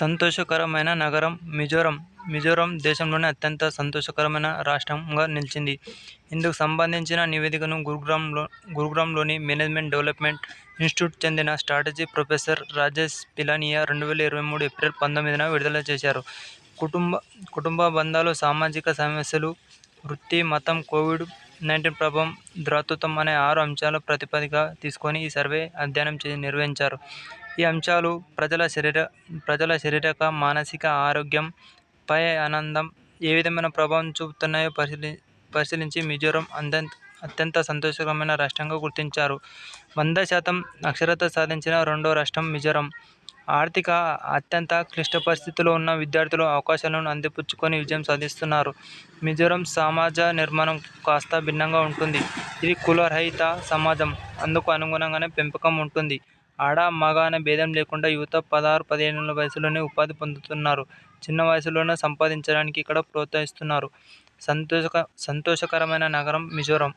సంతోషకరమైన నగరం మిజోరం మిజోరం దేశంలోనే అత్యంత సంతోషకరమైన రాష్ట్రంగా నిలిచింది. ఇందుకు సంబంధించిన నివేదికను గురుగ్రామ్లో గురుగ్రామ్లోని మేనేజ్మెంట్ డెవలప్మెంట్ ఇన్స్టిట్యూట్ చెందిన స్ట్రాటజీ ప్రొఫెసర్ రాజేష్ పిలానియా రెండు వేల ఇరవై మూడు ఏప్రిల్ పంతొమ్మిదిన విడుదల చేశారు. కుటుంబ కుటుంబ బంధాలు, సామాజిక సమస్యలు, వృత్తి, మతం, కోవిడ్ నైన్టీన్ ప్రభావం, ద్రాతృత్వం అనే ఆరు అంశాల ప్రాతిపదికగా తీసుకొని ఈ సర్వే అధ్యయనం నిర్వహించారు. ఈ అంశాలు ప్రజల శరీర ప్రజల శారీరక, మానసిక ఆరోగ్యంపై ఆనందం ఏ విధమైన ప్రభావం చూపుతున్నాయో పరిశీలి పరిశీలించి మిజోరం అత్యంత అత్యంత సంతోషకరమైన రాష్ట్రంగా గుర్తించారు. వంద శాతం అక్షరత సాధించిన రెండో రాష్ట్రం మిజోరం. ఆర్థిక అత్యంత క్లిష్ట పరిస్థితుల్లో ఉన్న విద్యార్థులు అవకాశాలను అందిపుచ్చుకొని విజయం సాధిస్తున్నారు. మిజోరం సమాజ నిర్మాణం కాస్త భిన్నంగా ఉంటుంది. ఇది కుల రహిత సమాజం. అందుకు అనుగుణంగానే పెంపకం ఉంటుంది. ఆడ, మగ అనే భేదం లేకుండా యువత పదహారు, పదిహేను వయసులోనే ఉపాధి పొందుతున్నారు. చిన్న వయసులోనే సంపాదించడానికి ఇక్కడ ప్రోత్సహిస్తున్నారు. సంతోషక సంతోషకరమైన నగరం మిజోరం.